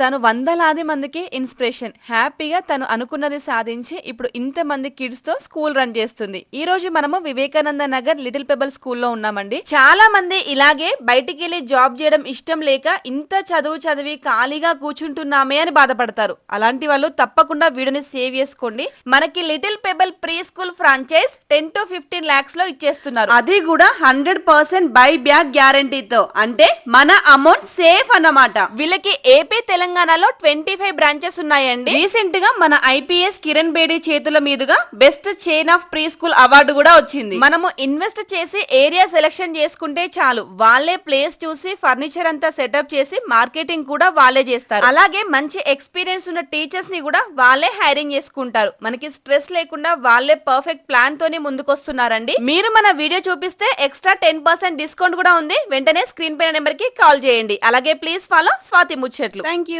తను వందలాది మందికి ఇన్స్పిరేషన్. హ్యాపీగా తను అనుకున్నది సాధించి ఇప్పుడు ఇంతమంది కిడ్స్తో స్కూల్ రన్ చేస్తుంది. ఈ రోజు మనము వివేకానంద నగర్ లిటిల్ పెబల్ స్కూల్లో ఉన్నామండి. చాలా మంది ఇలాగే బయటికి వెళ్ళి జాబ్ చేయడం ఇష్టం లేక ఇంత చదువు చదివి ఖాళీగా కూర్చుంటున్నామే అని బాధపడతారు. అలాంటి వాళ్ళు తప్పకుండా వీడియోని సేవ్ చేసుకోండి. మనకి little pebble pre school franchise ten to fifteen లాక్స్లో ఇచ్చేస్తున్నారు. అది కూడా హండ్రెడ్ పర్సెంట్ బై బ్యాక్ గ్యారంటీతో అంటే మన అమౌంట్ సేఫ్ అన్నమాట. వీళ్ళకి ఏపీ తెలంగాణలో ట్వంటీ ఫైవ్ బ్రాంచెస్ ఉన్నాయండి. రీసెంట్గా మన ఐపీఎస్ కిరణ్ బేడి చేతుల మీదుగా best chain of pre school award కూడా వచ్చింది. మనము ఇన్వెస్ట్ చేసి ఏరియా సెలెక్షన్ చేసుకుంటే చాలు. వాళ్ళే ప్లేస్ చూసి ఫర్నిచర్ అంతా సెటప్ చేసి మార్కెటింగ్ కూడా వాళ్ళే చేస్తారు. అలాగే మంచి ఎక్స్పీరియన్స్ ఉన్న టీచర్స్ని కూడా వాళ్ళే హైరింగ్ చేసుకుంటారు. మనకి స్ట్రెస్ లేకుండా వాళ్ళే పర్ఫెక్ట్ ప్లాన్ తోనే ముందుకొస్తున్నారండి. మీరు మన వీడియో చూపిస్తే ఎక్స్ట్రా టెన్ పర్సెంట్ డిస్కౌంట్ కూడా ఉంది. వెంటనే స్క్రీన్ పైన నెంబర్కి కాల్ చేయండి. అలాగే ప్లీజ్ ఫాలో స్వాతి ముచ్చట్లు. Thank you